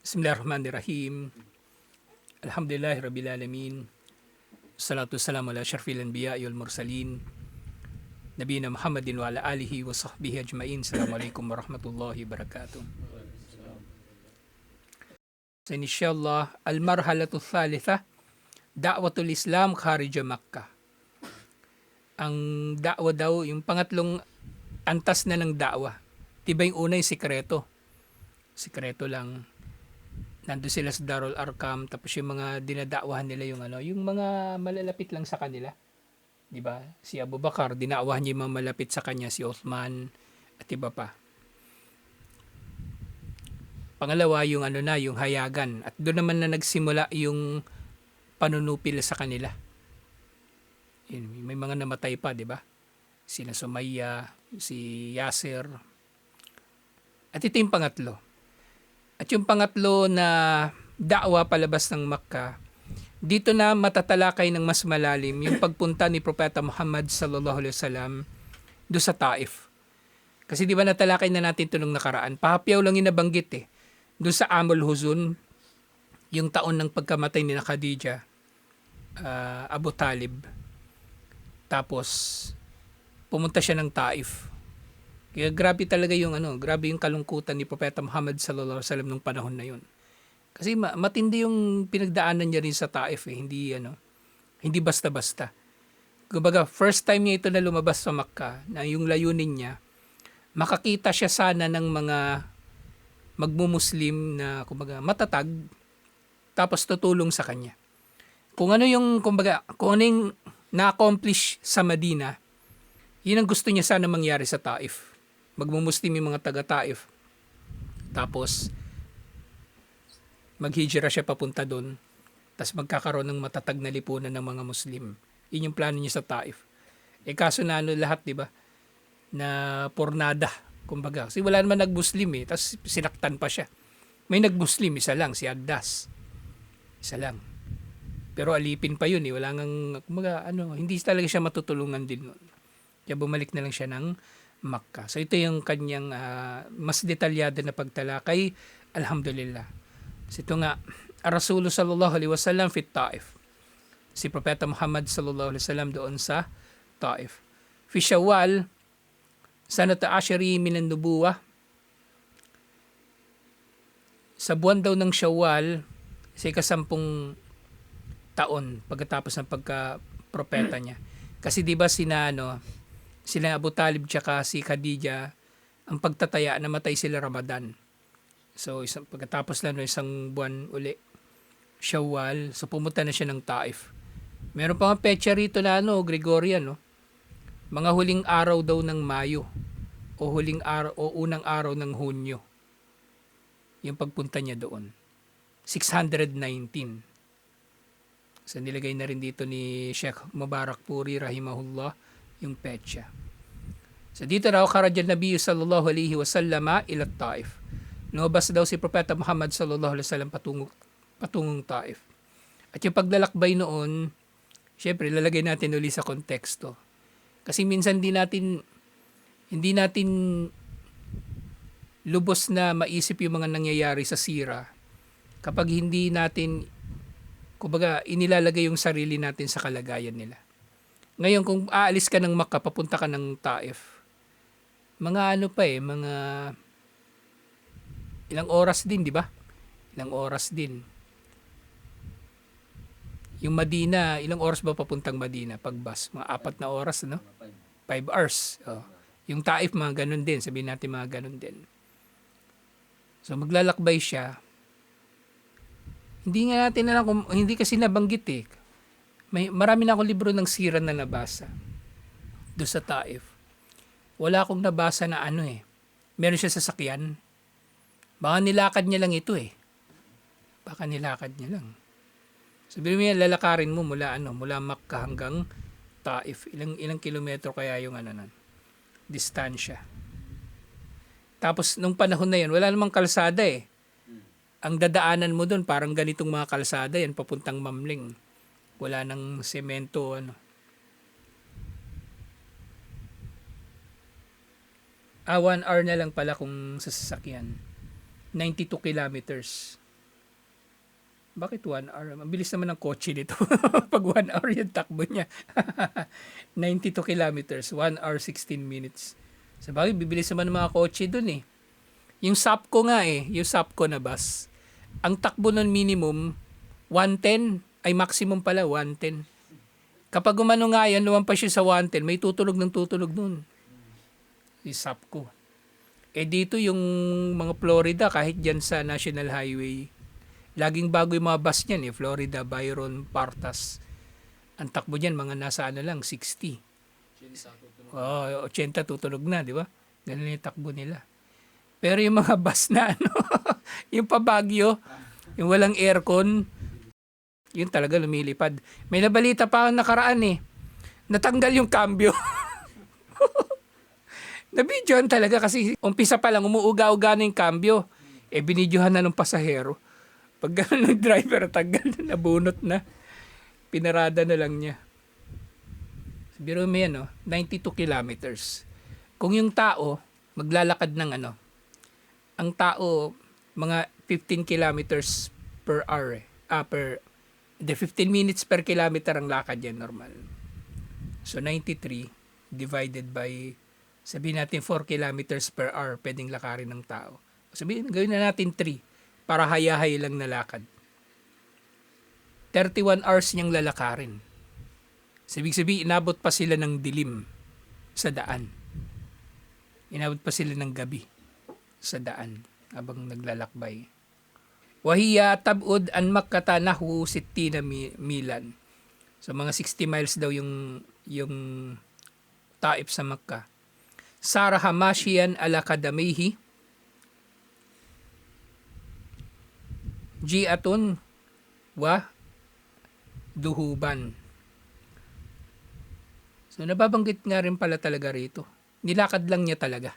Bismillahirrahmanirrahim. Alhamdulillah Rabbil Alamin. Salatu wassalamu ala syarfil anbiya wal mursalin. Nabiyina Muhammadin wa ala alihi wa sahbihi ajmain. Assalamualaikum warahmatullahi wabarakatuh. So inshallah, al-marhalatu thalitha, da'watul Islam kharija Makkah. Ang da'wa daw, yung pangatlong antas na ng da'wa. Diba yung una yung sikreto? Sikreto lang nandun sila sa Darul Arkam tapos yung mga dinadakwahan nila yung ano yung mga malalapit lang sa kanila. Di ba? Si Abu Bakar dinakwahan niya yung mga malapit sa kanya si Uthman at iba pa. Pangalawa yung ano na yung hayagan. At doon naman na nagsimula yung panunupil sa kanila. Yun, may mga namatay pa di ba? Sila Sumaya si Yasir at ito yung pangatlo at yung pangatlo na da'wa palabas ng Makkah, dito na matatalakay ng mas malalim yung pagpunta ni Propeta Muhammad sallallahu alaihi wasallam do sa Taif. Kasi di ba natalakay na natin ito nakaraan? Pahapyaw lang yung nabanggit eh. Doon sa Amul Huzun, yung taon ng pagkamatay ni na Khadija, uh, Abu Talib. Tapos, pumunta siya ng Taif. Kaya grabe talaga yung ano, grabe yung kalungkutan ni Propeta Muhammad sallallahu alaihi wasallam nung panahon na yun. Kasi ma- matindi yung pinagdaanan niya rin sa Taif eh, hindi ano, hindi basta-basta. Kumbaga, first time niya ito na lumabas sa Makkah, na yung layunin niya, makakita siya sana ng mga magmumuslim na kumbaga matatag tapos tutulong sa kanya. Kung ano yung kumbaga, kung ano yung na-accomplish sa Madina, yun ang gusto niya sana mangyari sa Taif magmumuslim yung mga taga-Taif. Tapos, maghijira siya papunta doon. Tapos magkakaroon ng matatag na lipunan ng mga Muslim. Yun yung plano niya sa Taif. Eh kaso na ano lahat, di ba? Na pornada, kumbaga. Kasi wala naman nag-Muslim eh. Tapos sinaktan pa siya. May nag-Muslim, isa lang, si Addas. Isa lang. Pero alipin pa yun eh. Wala ngang, kumbaga, ano, hindi talaga siya matutulungan din nun. Kaya bumalik na lang siya ng Makkah. So ito yung kanyang uh, mas detalyado na pagtalakay. Alhamdulillah. So ito nga, Rasulullah sallallahu alaihi wasallam fit Taif. Si Propeta Muhammad sallallahu alaihi wasallam doon sa Taif. Fi Shawwal, sanata ashari minan nubuwa. Sa buwan daw ng Shawwal, sa ikasampung taon pagkatapos ng pagka-propeta niya. Kasi di ba sina ano, sila Abu Talib tsaka si Khadija ang pagtataya namatay sila Ramadan. So isang pagkatapos lang no, isang buwan uli Shawwal, so pumunta na siya ng Taif. Meron pa nga petsa rito na ano, Gregorian no. Mga huling araw daw ng Mayo o huling araw o unang araw ng Hunyo. Yung pagpunta niya doon. 619. So nilagay na rin dito ni Sheikh Mubarak Puri rahimahullah yung petsa. So dito raw karajan Nabi sallallahu alaihi wasallam ila Taif. Lumabas daw si Propeta Muhammad sallallahu alaihi wasallam patungong patungong Taif. At yung paglalakbay noon, syempre lalagay natin uli sa konteksto. Kasi minsan di natin hindi natin lubos na maisip yung mga nangyayari sa sira kapag hindi natin kumbaga inilalagay yung sarili natin sa kalagayan nila. Ngayon, kung aalis ka ng Makkah, papunta ka ng Taif, mga ano pa eh, mga ilang oras din, di ba? Ilang oras din. Yung Madina, ilang oras ba papuntang Madina pag bus? Mga apat na oras, no? Five hours. Oh. Yung Taif, mga ganun din. Sabihin natin mga ganun din. So, maglalakbay siya. Hindi nga natin alam kung, hindi kasi nabanggit eh may marami na akong libro ng sira na nabasa do sa Taif. Wala akong nabasa na ano eh. Meron siya sa sakyan. Baka nilakad niya lang ito eh. Baka nilakad niya lang. Sabihin mo lalakarin mo mula ano, mula Makkah hanggang Taif. Ilang ilang kilometro kaya yung ano nun, distansya. Tapos nung panahon na yan, wala namang kalsada eh. Ang dadaanan mo doon, parang ganitong mga kalsada yan, papuntang Mamling wala nang semento ano. Ah, one hour na lang pala kung sa sasakyan. 92 kilometers. Bakit 1 hour? Mabilis naman ng kotse nito. Pag 1 hour yung takbo niya. 92 kilometers, 1 hour 16 minutes. Sa bagay, bibilis naman ng mga kotse dun eh. Yung Sapco nga eh, yung Sapco na bus. Ang takbo nun minimum, 110 ay maximum pala, 110. Kapag umano nga yan, lumampas siya sa 110, may tutulog ng tutulog nun. Si Sapco. Eh dito yung mga Florida, kahit dyan sa National Highway, laging bago yung mga bus niyan eh. Florida, Byron, Partas. Ang takbo dyan, mga nasa ano lang, 60. Oh, 80 tutulog na, di ba? Ganun yung takbo nila. Pero yung mga bus na ano, yung pabagyo, yung walang aircon, yun talaga lumilipad. May nabalita pa ako nakaraan eh. Natanggal yung cambio. Nabidyohan talaga kasi umpisa pa lang umuuga-uga na yung cambio. Eh binidyohan na ng pasahero. Pag gano'n ng driver, tagal na, nabunot na. Pinarada na lang niya. Biro mo yan, no? 92 kilometers. Kung yung tao, maglalakad ng ano, ang tao, mga 15 kilometers per hour eh. Ah, per, the 15 minutes per kilometer ang lakad yan normal. So 93 divided by sabihin natin 4 kilometers per hour pwedeng lakarin ng tao. Sabihin, gawin na natin 3 para hayahay lang na lakad. 31 hours niyang lalakarin. Sabig sabihin, inabot pa sila ng dilim sa daan. Inabot pa sila ng gabi sa daan habang naglalakbay. Wahiya tabud an Makkata nahu sittina mi- milan. So mga 60 miles daw yung yung taip sa Makkah. Sara Hamashian ala kadamihi. Jiatun wa duhuban. So nababanggit nga rin pala talaga rito. Nilakad lang niya talaga.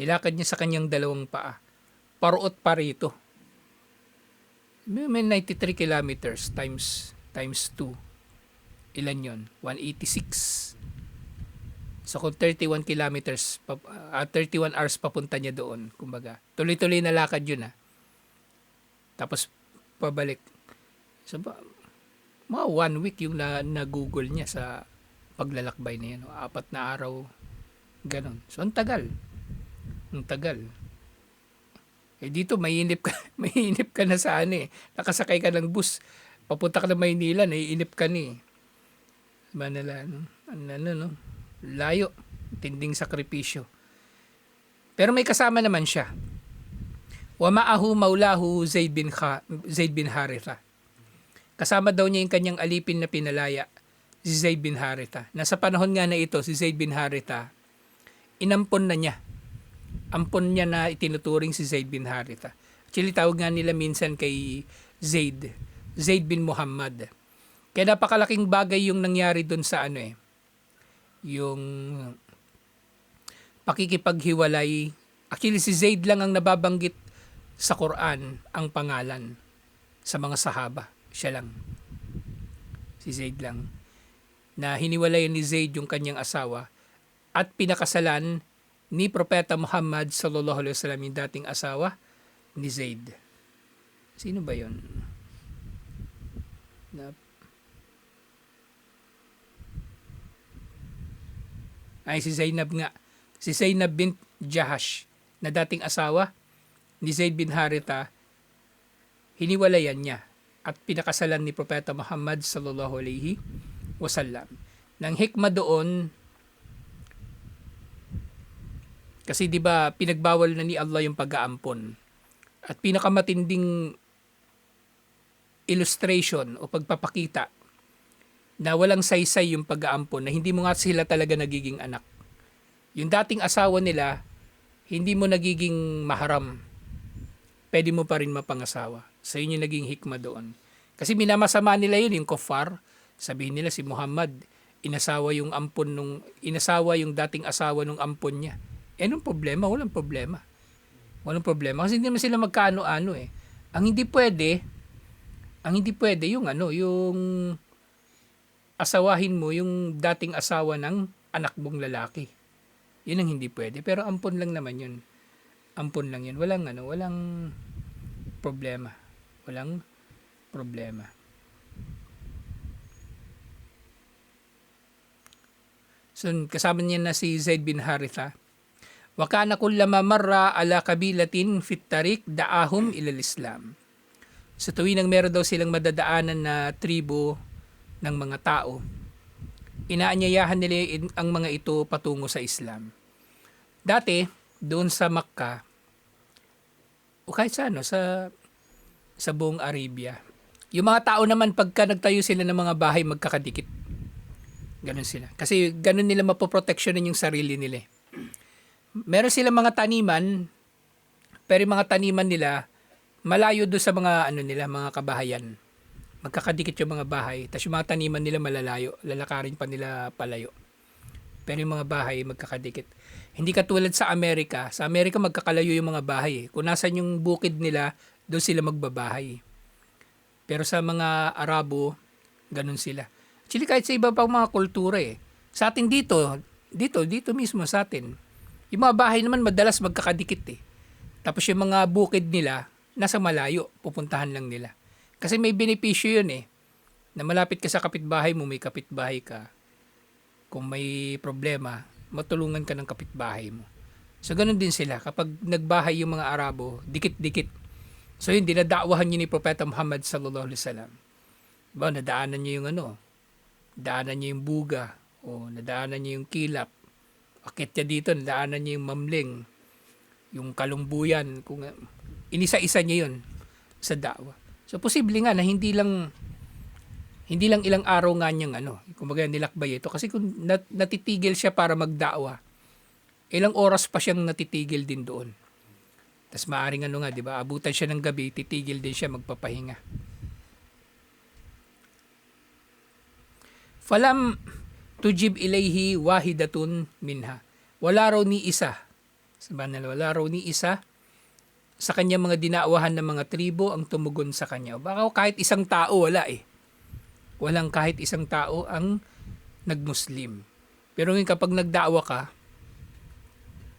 Nilakad niya sa kanyang dalawang paa. Paruot pa rito. May may 93 kilometers times times 2. Ilan yon? 186. So kung 31 kilometers, pa- ah, 31 hours papunta niya doon, kumbaga. Tuloy-tuloy na lakad yun ah. Tapos pabalik. So ba, mga one week yung na, na-google niya sa paglalakbay na yan. oh. Apat na araw. Ganon. So ang tagal. Ang tagal. Eh dito mainip ka, mainip ka na sa ano eh. Nakasakay ka ng bus. Papunta ka na Maynila, naiinip ka ni. Manila, ano, ano, ano, no? Layo. Tinding sakripisyo. Pero may kasama naman siya. Wa ma'ahu maulahu Zaid bin, Kha, Zaid bin Haritha. Kasama daw niya yung kanyang alipin na pinalaya, si Zaid bin Haritha. Nasa panahon nga na ito, si Zaid bin Haritha, inampon na niya. Ampon niya na itinuturing si Zaid bin Haritha. Actually, tawag nga nila minsan kay Zaid. Zaid bin Muhammad. Kaya napakalaking bagay yung nangyari doon sa ano eh. Yung pakikipaghiwalay. Actually, si Zaid lang ang nababanggit sa Quran ang pangalan sa mga sahaba. Siya lang. Si Zaid lang. Na hiniwalayan ni Zaid yung kanyang asawa at pinakasalan ni Propeta Muhammad sallallahu alaihi wasallam yung dating asawa ni Zaid. Sino ba 'yon? Na Ay si Zainab nga. Si Zainab bin Jahash na dating asawa ni Zaid bin Haritha hiniwalayan niya at pinakasalan ni Propeta Muhammad sallallahu alaihi wasallam. Nang hikma doon kasi 'di ba pinagbawal na ni Allah yung pag-aampon. At pinakamatinding illustration o pagpapakita na walang saysay yung pag-aampon na hindi mo nga sila talaga nagiging anak. Yung dating asawa nila, hindi mo nagiging maharam. Pwede mo pa rin mapangasawa. So yun yung naging hikma doon. Kasi minamasama nila yun, yung kofar. Sabihin nila si Muhammad, inasawa yung ampon nung, inasawa yung dating asawa nung ampon niya. Eh, anong problema? Walang problema. Walang problema. Kasi hindi naman sila magkaano-ano eh. Ang hindi pwede, ang hindi pwede yung ano, yung asawahin mo yung dating asawa ng anak mong lalaki. Yun ang hindi pwede. Pero ampon lang naman yun. Ampon lang yun. Walang ano, walang problema. Walang problema. So, kasama niya na si Zaid bin Haritha. Kana kullama marra ala kabilatin fit tariq da'ahum ila islam Sa tuwing nang meron daw silang madadaanan na tribo ng mga tao, inaanyayahan nila ang mga ito patungo sa Islam. Dati, doon sa Makkah, o kahit sa ano, sa, sa buong Arabia, yung mga tao naman pagka nagtayo sila ng mga bahay magkakadikit. Ganun sila. Kasi ganun nila mapoproteksyonan yung sarili nila. eh. Meron silang mga taniman, pero yung mga taniman nila, malayo doon sa mga ano nila, mga kabahayan. Magkakadikit yung mga bahay, tapos yung mga taniman nila malalayo, lalakarin pa nila palayo. Pero yung mga bahay magkakadikit. Hindi katulad sa Amerika. Sa Amerika magkakalayo yung mga bahay. eh. Kung nasan yung bukid nila, doon sila magbabahay. Pero sa mga Arabo, ganun sila. Actually, kahit sa iba pang mga kultura eh. Sa atin dito, dito, dito mismo sa atin, yung mga bahay naman madalas magkakadikit eh. Tapos yung mga bukid nila, nasa malayo, pupuntahan lang nila. Kasi may benepisyo yun eh. Na malapit ka sa kapitbahay mo, may kapitbahay ka. Kung may problema, matulungan ka ng kapitbahay mo. So ganun din sila. Kapag nagbahay yung mga Arabo, dikit-dikit. So yun, dinadakwahan niyo ni Propeta Muhammad sallallahu alaihi wasallam. Ba, nadaanan niyo yung ano, daanan niya yung buga, o nadaanan niya yung kilap, akit niya dito, nadaanan niya yung mamling, yung kalumbuyan, kung inisa-isa niya yun sa dawa. So posible nga na hindi lang hindi lang ilang araw nga niyang ano, kumbaga nilakbay ito kasi kung nat- natitigil siya para magdawa, ilang oras pa siyang natitigil din doon. Tapos maaring ano nga, di ba, abutan siya ng gabi, titigil din siya magpapahinga. Falam tujib ilayhi wahidatun minha. Wala raw ni isa. Sabi nila, wala raw ni isa sa kanya mga dinaawahan ng mga tribo ang tumugon sa kanya. Baka kahit isang tao wala eh. Walang kahit isang tao ang nagmuslim. Pero ngayon kapag nagdaawa ka,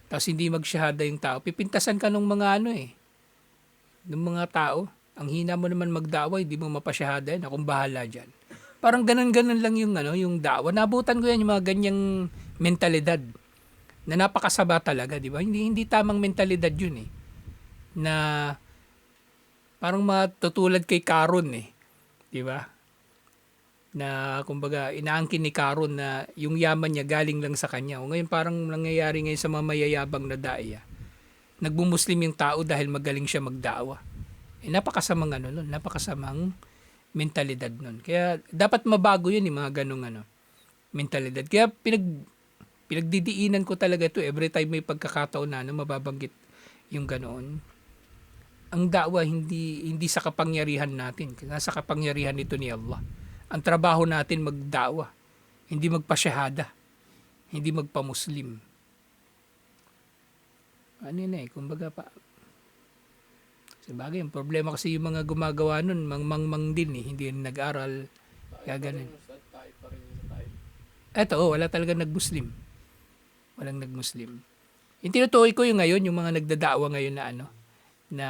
tapos hindi magsyahada yung tao, pipintasan ka ng mga ano eh, ng mga tao. Ang hina mo naman magdawa, hindi mo mapasyahada yan, akong bahala dyan. Parang ganun-ganun lang yung ano, yung dawa. Nabutan ko yan yung mga ganyang mentalidad na napakasaba talaga, di ba? Hindi hindi tamang mentalidad yun eh. Na parang matutulad kay Karon eh. Di ba? Na kumbaga inaangkin ni Karon na yung yaman niya galing lang sa kanya. O ngayon parang nangyayari ngayon sa mga mayayabang na daya. Nagbumuslim yung tao dahil magaling siya magdawa. Eh, napakasamang ano nun, napakasamang mentalidad nun. Kaya dapat mabago yun yung mga ganong ano, mentalidad. Kaya pinag, pinagdidiinan ko talaga ito every time may pagkakataon na ano, mababanggit yung ganoon. Ang dawa hindi hindi sa kapangyarihan natin, nasa kapangyarihan nito ni Allah. Ang trabaho natin magdawa, hindi magpasyahada, hindi magpamuslim. Ano yun eh, kumbaga pa, Sabagay, ang problema kasi yung mga gumagawa nun, mang-mang-mang din eh, hindi nag-aral. Kaya ganun. Eto, oh, wala talaga nag-Muslim. Walang nag-Muslim. Yung tinutukoy ko yung ngayon, yung mga nagdadawa ngayon na ano, na,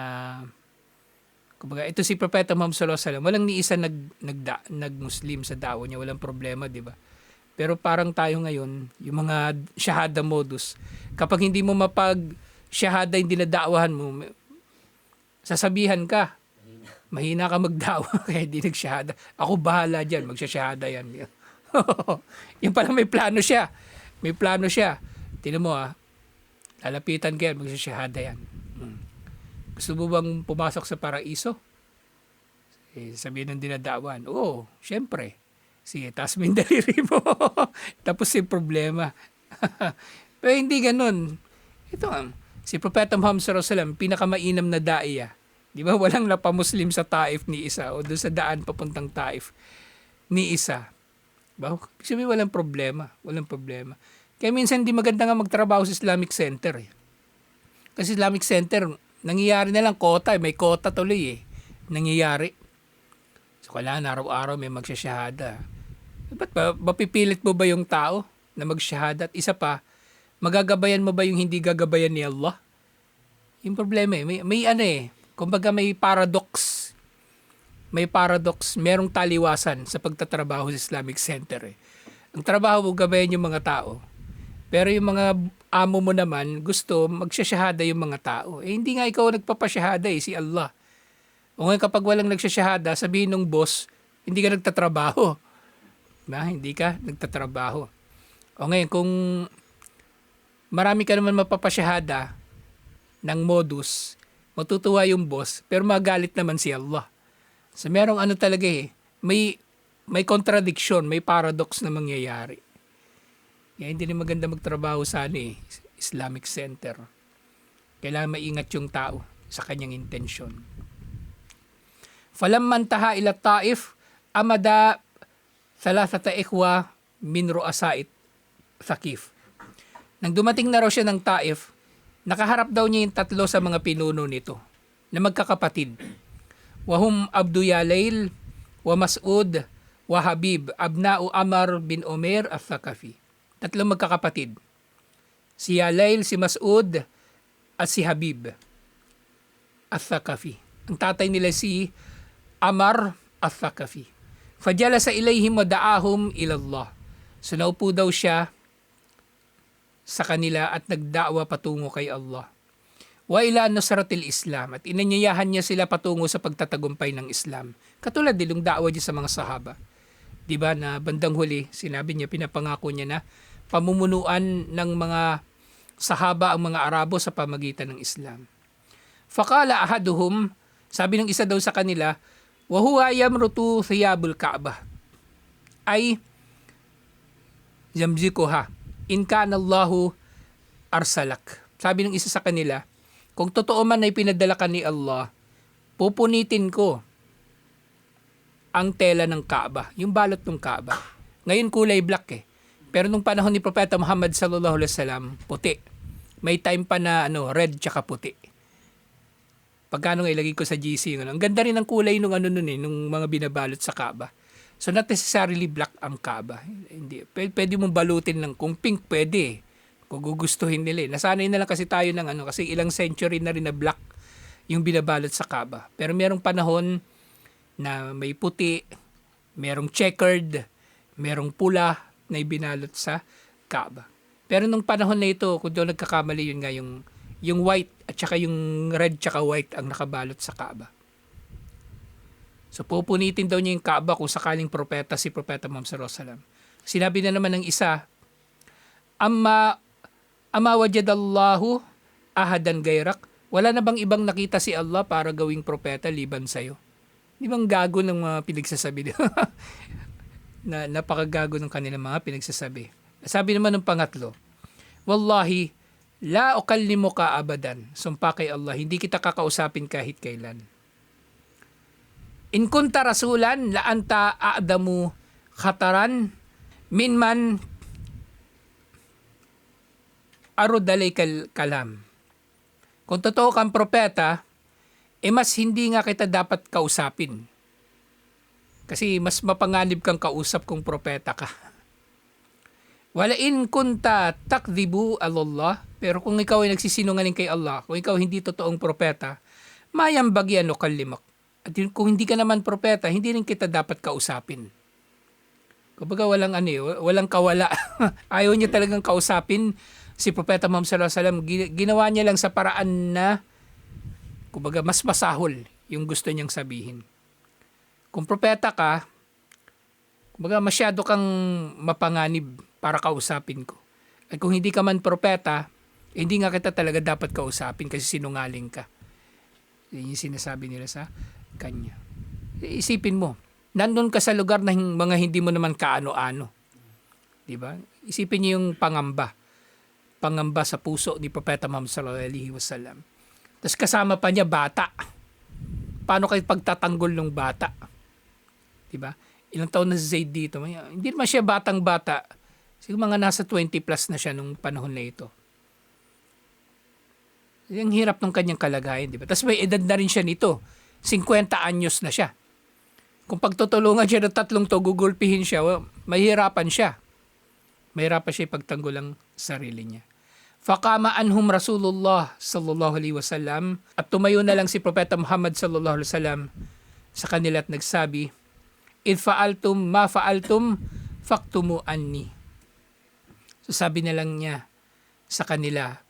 kumbaga, ito si Propeta Muhammad sallallahu alaihi wasallam, walang ni isa nag, nagda, nag-Muslim sa dawa niya, walang problema, di ba? Pero parang tayo ngayon, yung mga shahada modus, kapag hindi mo mapag shahada yung dinadawahan mo, sasabihan ka, mahina ka magdawa kaya di nagsyahada. Ako bahala dyan, magsasyahada yan. yung pala may plano siya. May plano siya. Tinan mo ah, lalapitan ka yan, magsasyahada yan. Hmm. Gusto mo bang pumasok sa paraiso? Eh, sabihin ng dinadawan, oo, syempre. Sige, taas mo yung daliri mo. Tapos yung problema. Pero hindi ganun. Ito ang, si Propeta Muhammad sallallahu alaihi pinakamainam na daiya. Di ba? Walang napamuslim sa Taif ni isa o doon sa daan papuntang Taif ni isa. Ba? Sabi walang problema. Walang problema. Kaya minsan di maganda nga magtrabaho sa Islamic Center eh. Kasi Islamic Center, nangyayari na lang kota eh. May kota tuloy eh. Nangyayari. So kailangan araw-araw may magsasyahada. Ba't ba, mapipilit mo ba yung tao na magsyahada? At isa pa, magagabayan mo ba yung hindi gagabayan ni Allah? Yung problema eh, may, may ano eh, kumbaga may paradox. may paradox, merong taliwasan sa pagtatrabaho sa Islamic Center. Eh. Ang trabaho mo gabayan yung mga tao. Pero yung mga amo mo naman, gusto magsasyahada yung mga tao. Eh, hindi nga ikaw nagpapasyahada eh, si Allah. O ngayon kapag walang nagsasyahada, sabihin ng boss, hindi ka nagtatrabaho. Na, hindi ka nagtatrabaho. O ngayon, kung marami ka naman mapapasyahada ng modus, matutuwa yung boss, pero magalit naman si Allah. So merong ano talaga eh, may may contradiction, may paradox na mangyayari. Kaya hindi rin maganda magtrabaho sa ano eh, Islamic Center. Kailangan maingat yung tao sa kanyang intensyon. Falamman taha ila Taif, amada thalathata ikhwa min ru'asait Thaqif. Nang dumating na raw siya ng Taif, nakaharap daw niya yung tatlo sa mga pinuno nito na magkakapatid. Wahum Abdu Yalail, wa Mas'ud, wa Habib, Abna'u Amar bin Omer al-Thaqafi. Tatlong magkakapatid. Si Yalail, si Mas'ud, at si Habib al-Thaqafi. Ang tatay nila si Amar al-Thaqafi. Fajala sa ilayhim wa da'ahum ilallah. So naupo daw siya sa kanila at nagdaawa patungo kay Allah. Wa ila nusratil Islam at inanyayahan niya sila patungo sa pagtatagumpay ng Islam. Katulad din ng daawa niya sa mga sahaba. 'Di ba na bandang huli sinabi niya pinapangako niya na pamumunuan ng mga sahaba ang mga Arabo sa pamagitan ng Islam. Fakala ahaduhum, sabi ng isa daw sa kanila, wa huwa yamrutu thiyabul Ka'bah. Ay yamzikuha in kana Allahu arsalak. Sabi ng isa sa kanila, kung totoo man ay pinadala ka ni Allah, pupunitin ko ang tela ng Kaaba, yung balot ng Kaaba. Ngayon kulay black eh. Pero nung panahon ni Propeta Muhammad sallallahu alaihi wasallam, puti. May time pa na ano, red tsaka puti. Pagkano nga ilagay ko sa GC, ano, ang ganda rin ng kulay nung ano nun eh, nung mga binabalot sa Kaaba. So not necessarily black ang Kaaba. Hindi. Pwede, pwede mong balutin lang. Kung pink, pwede. Kung gugustuhin nila. eh. Nasanay na lang kasi tayo ng ano, kasi ilang century na rin na black yung binabalot sa Kaaba. Pero merong panahon na may puti, merong checkered, merong pula na ibinalot sa Kaaba. Pero nung panahon na ito, kung doon nagkakamali yun nga yung, yung white at saka yung red tsaka white ang nakabalot sa Kaaba. So pupunitin daw niya yung Kaaba kung sakaling propeta si Propeta Muhammad sallallahu. Sinabi na naman ng isa, Amma Ama wajadallahu ahadan gayrak. Wala na bang ibang nakita si Allah para gawing propeta liban sa'yo? Di bang gago ng mga pinagsasabi na napakagago ng kanilang mga pinagsasabi. Sabi naman ng pangatlo, Wallahi, la ukallimu ka abadan. Sumpa kay Allah, hindi kita kakausapin kahit kailan. In kunta rasulan, la anta a'damu khataran min man arudalay kal kalam. Kung totoo kang propeta, eh mas hindi nga kita dapat kausapin. Kasi mas mapanganib kang kausap kung propeta ka. Wala in kunta takdibu Allah, pero kung ikaw ay nagsisinungaling kay Allah, kung ikaw hindi totoong propeta, mayang bagyan o kalimak. At yun, kung hindi ka naman propeta, hindi rin kita dapat kausapin. Kumbaga walang ano eh, walang kawala. Ayaw niya talagang kausapin si Propeta Muhammad sallallahu alaihi wasallam. Ginawa niya lang sa paraan na kumbaga mas masahol yung gusto niyang sabihin. Kung propeta ka, kumbaga masyado kang mapanganib para kausapin ko. At kung hindi ka man propeta, hindi nga kita talaga dapat kausapin kasi sinungaling ka. Yan yung sinasabi nila sa kanya. Isipin mo, nandun ka sa lugar na mga hindi mo naman kaano-ano. Di ba? Isipin niyo yung pangamba. Pangamba sa puso ni Propeta Muhammad sallallahu alaihi wasallam. Tapos kasama pa niya bata. Paano kayo pagtatanggol ng bata? Di ba? Ilang taon na si Zaid dito. May, hindi naman siya batang bata. Siguro mga nasa 20 plus na siya nung panahon na ito. Ang hirap ng kanyang kalagayan, di ba? Tapos may edad na rin siya nito. 50 anyos na siya. Kung pagtutulungan siya ng tatlong to, gugulpihin siya, well, mahirapan siya. Mahirapan siya ipagtanggol ang sarili niya. Fakama anhum Rasulullah sallallahu alaihi wasallam at tumayo na lang si Propeta Muhammad sallallahu alaihi wasallam sa kanila at nagsabi, In faaltum ma faaltum faktumu anni. So sabi na lang niya sa kanila,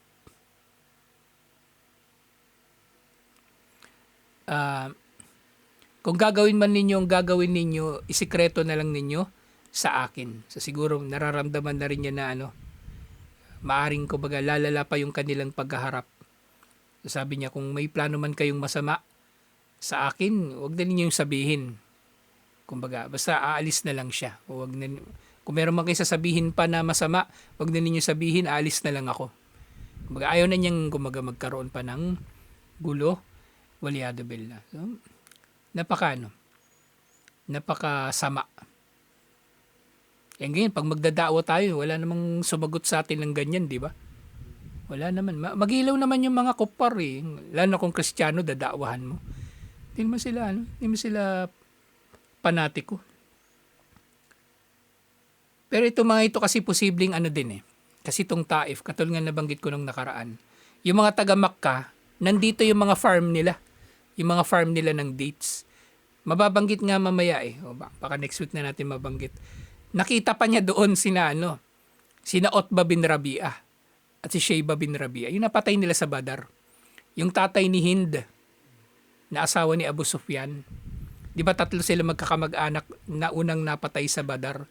ah, kung gagawin man ninyo ang gagawin ninyo, isikreto na lang ninyo sa akin. So siguro nararamdaman na rin niya na ano, maaring kumbaga lalala pa yung kanilang paghaharap. So sabi niya, kung may plano man kayong masama sa akin, wag na ninyong sabihin. Kumbaga, basta aalis na lang siya. O wag na, kung meron man kayo sasabihin pa na masama, wag na ninyo sabihin, aalis na lang ako. Kumbaga, ayaw na niyang kumbaga magkaroon pa ng gulo, waliyado billah. So, napaka ano, napaka sama. Yan ganyan, pag magdadawa tayo, wala namang sumagot sa atin ng ganyan, di ba? Wala naman. Ma- Magilaw naman yung mga kupar eh. Lalo na kung kristyano, dadawahan mo. Hindi mo sila, ano, hindi mo sila panatiko. Pero ito mga ito kasi posibleng ano din eh. Kasi itong Taif, katulad nga nabanggit ko nung nakaraan. Yung mga taga Makkah, nandito yung mga farm nila. Yung mga farm nila ng dates. Mababanggit nga mamaya eh. O ba, baka next week na natin mabanggit. Nakita pa niya doon sina ano, sina Otba bin Rabia at si Shayba bin Rabia. Yung napatay nila sa Badar. Yung tatay ni Hind, na asawa ni Abu Sufyan. Di ba tatlo sila magkakamag-anak na unang napatay sa Badar?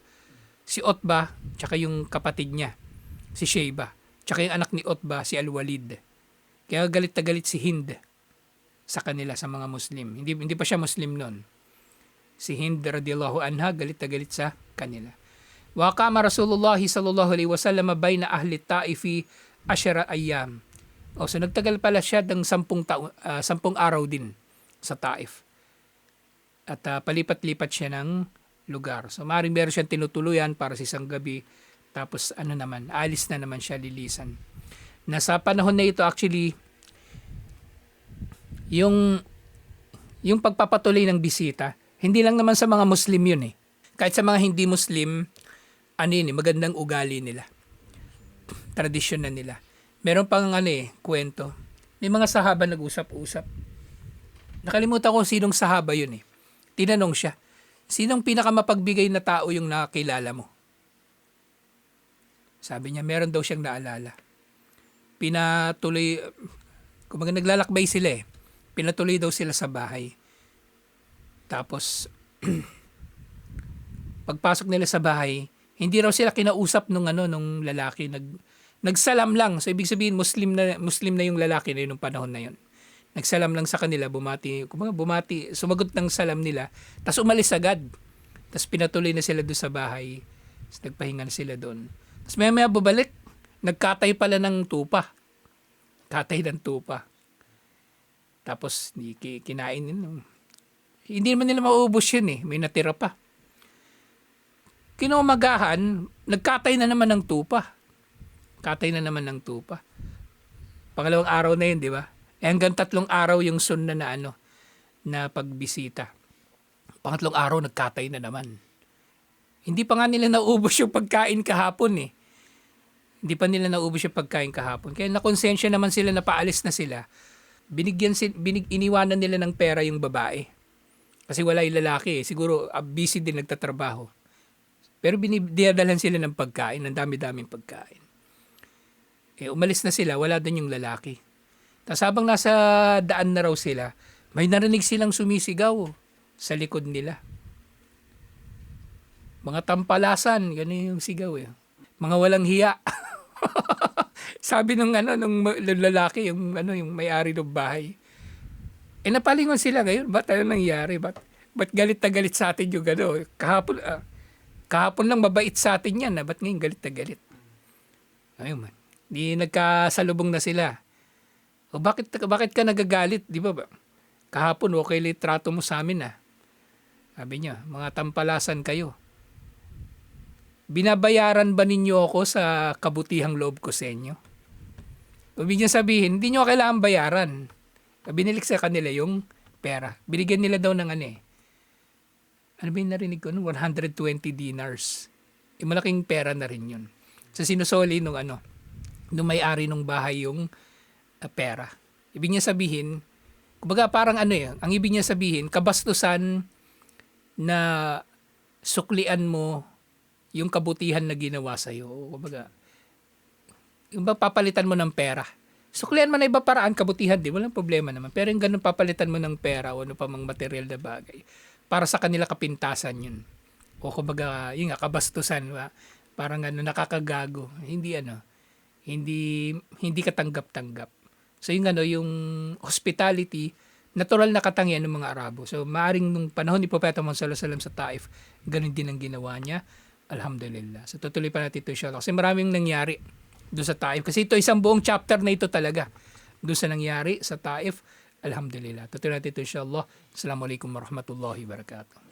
Si Otba, tsaka yung kapatid niya, si Shayba. Tsaka yung anak ni Otba, si Al-Walid. Kaya galit na galit si Hind sa kanila, sa mga Muslim. Hindi, hindi pa siya Muslim noon. Si Hind radiyallahu anha, galit na galit sa kanila. Wakama Rasulullah sallallahu alaihi wasallam bayna ahli taifi asyara ayyam. O, so nagtagal pala siya ng sampung, taon, ah, sampung araw din sa Taif. At ah, palipat-lipat siya ng lugar. So maaaring meron siyang tinutuluyan para sa isang gabi. Tapos ano naman, alis na naman siya lilisan. Nasa panahon na ito actually, yung yung pagpapatuloy ng bisita, hindi lang naman sa mga Muslim yun eh. Kahit sa mga hindi Muslim, ano yun eh, magandang ugali nila. Tradisyon na nila. Meron pang ano eh, kwento. May mga sahaba nag-usap-usap. Nakalimutan ko sinong sahaba yun eh. Tinanong siya, sinong pinakamapagbigay na tao yung nakakilala mo? Sabi niya, meron daw siyang naalala. Pinatuloy, kumaga naglalakbay sila eh. Pinatuloy daw sila sa bahay. Tapos, pagpasok nila sa bahay, hindi raw sila kinausap nung ano nung lalaki nag nagsalam lang. So ibig sabihin Muslim na Muslim na yung lalaki na yun nung panahon na yun. Nagsalam lang sa kanila, bumati, kumaga bumati, sumagot ng salam nila, tapos umalis agad. Tapos pinatuloy na sila doon sa bahay. Tapos nagpahinga na sila doon. Tapos maya maya bubalik, nagkatay pala ng tupa. Katay ng tupa. Tapos di ki- kinain yun. Hindi naman nila mauubos yun eh. May natira pa. Kinumagahan, nagkatay na naman ng tupa. Katay na naman ng tupa. Pangalawang araw na yun, di ba? Eh hanggang tatlong araw yung sunna na ano, na pagbisita. Pangatlong araw, nagkatay na naman. Hindi pa nga nila naubos yung pagkain kahapon eh. Hindi pa nila naubos yung pagkain kahapon. Kaya nakonsensya naman sila na paalis na sila. Binigyan si, binig, iniwanan nila ng pera yung babae. Kasi wala yung lalaki eh. Siguro ah, busy din nagtatrabaho. Pero binidadalhan sila ng pagkain, ng dami-daming pagkain. Eh, umalis na sila, wala doon yung lalaki. Tapos habang nasa daan na raw sila, may narinig silang sumisigaw sa likod nila. Mga tampalasan, ganun yung sigaw eh. Mga walang hiya. Sabi nung ano nung lalaki yung ano yung may-ari ng bahay. Eh napalingon sila ngayon, ba't ano nangyari? Ba't, ba't galit na galit sa atin yung ano? Kahapon, ah, kahapon lang mabait sa atin yan, ah. ba't ngayon galit na galit? Ayun man. Di nagkasalubong na sila. O bakit bakit ka nagagalit, di ba? ba? Kahapon okay lang trato mo sa amin ah. Sabi niya, mga tampalasan kayo. Binabayaran ba ninyo ako sa kabutihang loob ko sa inyo? Ibig niya sabihin, hindi nyo kailangan bayaran. Binilik sa kanila yung pera. Binigyan nila daw ng ano eh. Ano ba yung narinig ko? nun? 120 dinars. Eh, malaking pera na rin yun. Sa sinusoli nung ano, nung may-ari nung bahay yung uh, pera. Ibig niya sabihin, Kumbaga parang ano yan, ang ibig niya sabihin, kabastusan na suklian mo yung kabutihan na ginawa sa'yo. Kumbaga, yung papalitan mo ng pera. Suklian mo na iba paraan, kabutihan, di, walang problema naman. Pero yung ganun papalitan mo ng pera o ano pa mang material na bagay, para sa kanila kapintasan yun. O kumbaga, yun nga, kabastusan, ba? parang ano, nakakagago. Hindi ano, hindi hindi katanggap-tanggap. So yung ano, yung hospitality, natural na katangian ng mga Arabo. So maaring nung panahon ni Propeta alaihi wasallam sa Taif, ganun din ang ginawa niya. Alhamdulillah. So tutuloy pa natin ito inshallah. Kasi maraming nangyari doon sa Taif. Kasi ito isang buong chapter na ito talaga. Doon sa nangyari sa Taif. Alhamdulillah. Tutuloy natin ito inshallah. Assalamualaikum warahmatullahi wabarakatuh.